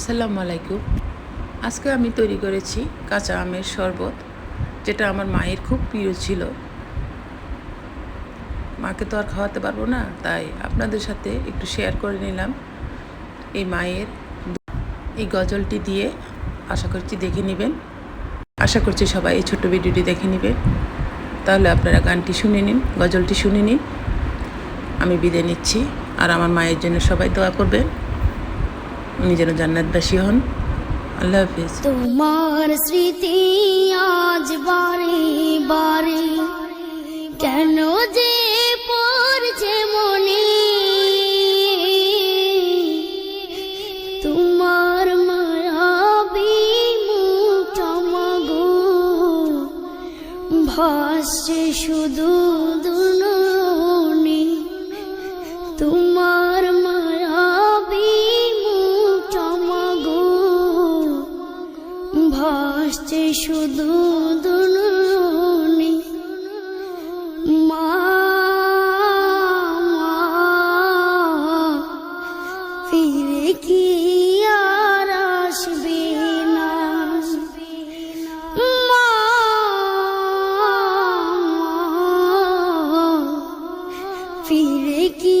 আসসালামু আলাইকুম। আজকে আমি তৈরি করেছি কাঁচা আমের শরবত, যেটা আমার মায়ের খুব প্রিয় ছিল। মাকে তো আর খাওয়াতে পারব না, তাই আপনাদের সাথে একটু শেয়ার করে নিলাম। এই মায়ের এই গজলটি দিয়ে আশা করছি দেখে নেবেন। আশা করছি সবাই এই ছোট্ট ভিডিওটি দেখে নেবেন। তাহলে আপনারা গানটি শুনে নিন, গজলটি শুনে নিন। আমি বিদায় নিচ্ছি, আর আমার মায়ের জন্য সবাই দোয়া করবেন। উনি যেন জান্নাতবাসী হন। আল্লাহ হাফিজ। তোমার স্মৃতি আজ বারে বারে, কেন যে পড়ছে মনে? তোমার মায়াবী মুখমাগো ভাসছে শুধু দুনয়নে তোমার ভাসছে শুধু দুনয়নে মা ফিরে কি আর আসবে না? মা ফিরে কি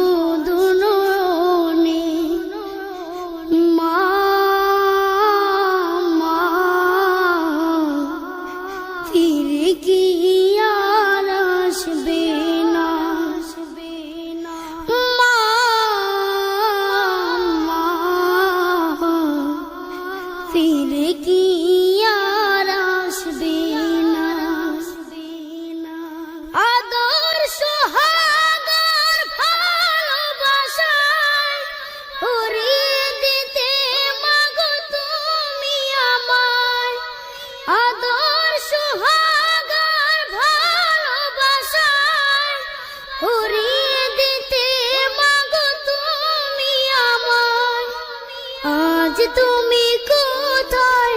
তুমি কোথায়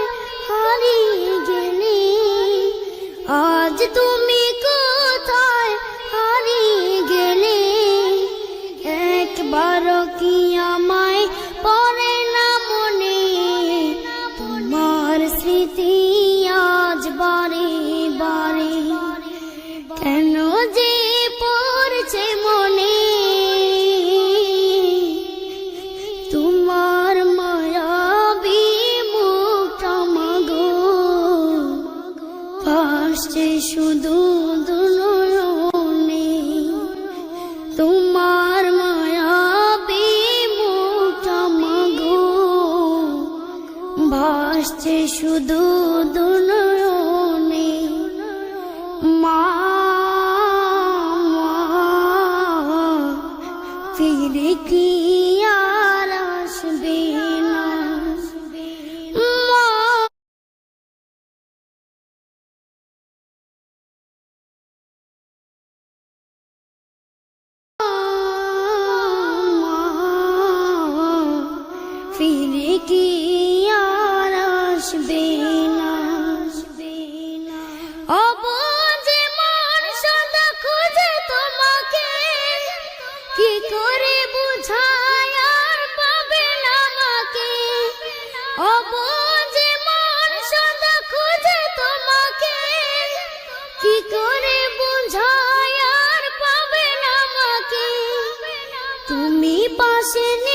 হারিয়ে গেলে? আজ তুমি কোথায় হারিয়ে গেলে? একবার কি আমায় পরে না মনে? তোমার স্মৃতি ভাসছে শুধু অবুঝে মন তোমাকে। কি করে বুঝায় আর পাবে তোমাকে। করে বুঝায় আর পাবে তুমি পাশে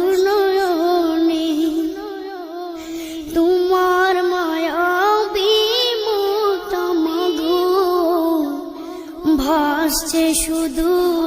মাগো শুধু